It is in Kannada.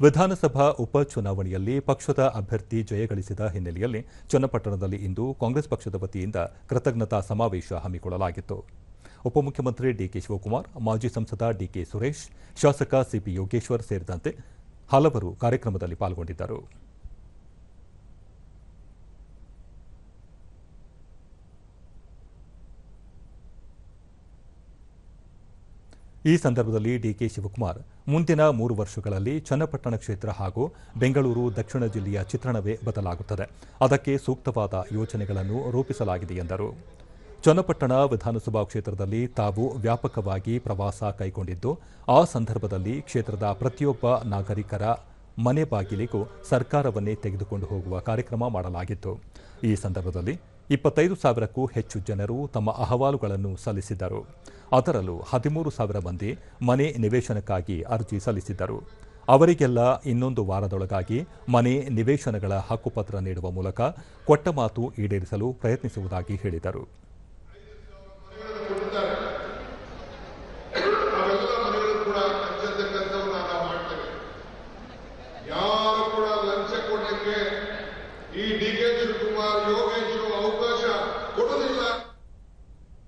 ವಿಧಾನಸಭಾ ಉಪಚುನಾವಣೆಯಲ್ಲಿ ಪಕ್ಷದ ಅಭ್ಯರ್ಥಿ ಜಯಗಳಿಸಿದ ಹಿನ್ನೆಲೆಯಲ್ಲಿ ಚನ್ನಪಟ್ಟಣದಲ್ಲಿ ಇಂದು ಕಾಂಗ್ರೆಸ್ ಪಕ್ಷದ ವತಿಯಿಂದ ಕೃತಜ್ಞತಾ ಸಮಾವೇಶ ಹಮ್ಮಿಕೊಳ್ಳಲಾಗಿತ್ತು. ಉಪಮುಖ್ಯಮಂತ್ರಿ ಡಿಕೆ ಶಿವಕುಮಾರ್, ಮಾಜಿ ಸಂಸದ ಡಿಕೆ ಸುರೇಶ್, ಶಾಸಕ ಸಿಪಿ ಯೋಗೇಶ್ವರ್ ಸೇರಿದಂತೆ ಹಲವರು ಕಾರ್ಯಕ್ರಮದಲ್ಲಿ ಪಾಲ್ಗೊಂಡಿದ್ದರು. ಈ ಸಂದರ್ಭದಲ್ಲಿ ಡಿಕೆ ಶಿವಕುಮಾರ್, ಮುಂದಿನ ಮೂರು ವರ್ಷಗಳಲ್ಲಿ ಚನ್ನಪಟ್ಟಣ ಕ್ಷೇತ್ರ ಹಾಗೂ ಬೆಂಗಳೂರು ದಕ್ಷಿಣ ಜಿಲ್ಲೆಯ ಚಿತ್ರಣವೇ ಬದಲಾಗುತ್ತದೆ. ಅದಕ್ಕೆ ಸೂಕ್ತವಾದ ಯೋಜನೆಗಳನ್ನು ರೂಪಿಸಲಾಗಿದೆ ಎಂದರು. ಚನ್ನಪಟ್ಟಣ ವಿಧಾನಸಭಾ ಕ್ಷೇತ್ರದಲ್ಲಿ ತಾವು ವ್ಯಾಪಕವಾಗಿ ಪ್ರವಾಸ ಕೈಗೊಂಡಿದ್ದು, ಆ ಸಂದರ್ಭದಲ್ಲಿ ಕ್ಷೇತ್ರದ ಪ್ರತಿಯೊಬ್ಬ ನಾಗರಿಕರ ಮನೆ ಬಾಗಿಲಿಗೂ ಸರ್ಕಾರವನ್ನೇ ತೆಗೆದುಕೊಂಡು ಹೋಗುವ ಕಾರ್ಯಕ್ರಮ ಮಾಡಲಾಗಿತ್ತು. ಈ ಸಂದರ್ಭದಲ್ಲಿ ಇಪ್ಪತ್ತೈದು ಸಾವಿರಕ್ಕೂ ಹೆಚ್ಚು ಜನರು ತಮ್ಮ ಅಹವಾಲುಗಳನ್ನು ಸಲ್ಲಿಸಿದ್ದರು. ಅದರಲ್ಲೂ ಹದಿಮೂರು ಸಾವಿರ ಮಂದಿ ಮನೆ ನಿವೇಶನಕ್ಕಾಗಿ ಅರ್ಜಿ ಸಲ್ಲಿಸಿದ್ದರು. ಅವರಿಗೆಲ್ಲ ಇನ್ನೊಂದು ವಾರದೊಳಗಾಗಿ ಮನೆ ನಿವೇಶನಗಳ ಹಕ್ಕುಪತ್ರ ನೀಡುವ ಮೂಲಕ ಕೊಟ್ಟ ಮಾತು ಈಡೇರಿಸಲು ಪ್ರಯತ್ನಿಸುವುದಾಗಿ ಹೇಳಿದರು. ಈ ಡಿ ಕೆ ಯೋಗೇಶ್